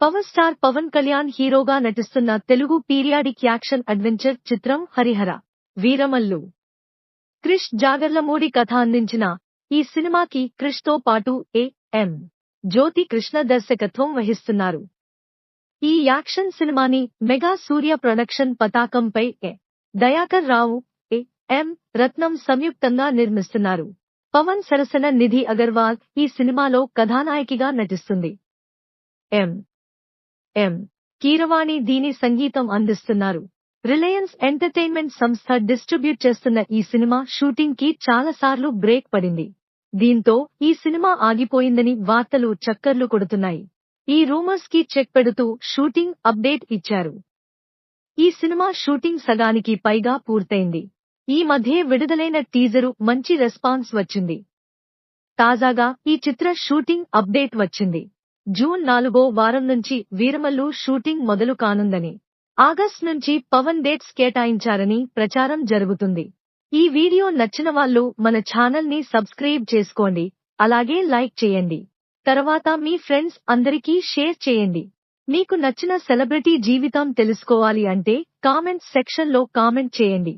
Power star Pawan Kalyan హీరోగా నటిస్తున్న Telugu periodic action adventure చిత్రం హరిహర వీరమల్లు. క్రిష్ జాగర్లమూడి కథ అందించిన ఈ సినిమాకి క్రిష్తో పాటు ఏ ఎం జ్యోతి కృష్ణ దర్శకత్వం వహిస్తున్నారు. ఈ యాక్షన్ సినిమాని మెగా సూర్య ప్రొడక్షన్ పతాకంపై ఎ. దయాకర్ రావు ఏ ఎం రత్నం సంయుక్తంగా నిర్మిస్తున్నారు. పవన్ సరసన నిధి అగర్వాల్ ఈ సినిమాలో కథానాయకిగా నటిస్తుంది. ఎం ఎం. కీరవాణి దీని సంగీతం అందిస్తున్నారు. రిలయన్స్ ఎంటర్టైన్మెంట్ సంస్థ డిస్ట్రిబ్యూట్ చేస్తున్న ఈ సినిమా షూటింగ్కి చాలాసార్లు బ్రేక్ పడింది. దీంతో ఈ సినిమా ఆగిపోయిందని వార్తలు చక్కర్లు కొడుతున్నాయి. ఈ రూమర్స్కి చెక్ పెడుతూ షూటింగ్ అప్డేట్ ఇచ్చారు. ఈ సినిమా షూటింగ్ సగానికి పైగా పూర్తయింది. ఈ మధ్యే విడుదలైన టీజరు మంచి రెస్పాన్స్ వచ్చింది. తాజాగా ఈ చిత్ర షూటింగ్ అప్డేట్ వచ్చింది. జూన్ నాలుగో వారం నుంచి వీరమల్లు షూటింగ్ మొదలు కానుందని. ఆగస్ట్ నుంచి పవన్ డేట్స్ కేటాయించారని ప్రచారం జరుగుతుంది. ఈ వీడియో నచ్చిన వాళ్ళు మన ఛానల్ని సబ్స్క్రైబ్ చేసుకోండి. అలాగే లైక్ చేయండి. తర్వాత మీ ఫ్రెండ్స్ అందరికీ షేర్ చేయండి. మీకు నచ్చిన సెలబ్రిటీ జీవితం తెలుసుకోవాలి అంటే కామెంట్స్ సెక్షన్లో కామెంట్ చేయండి.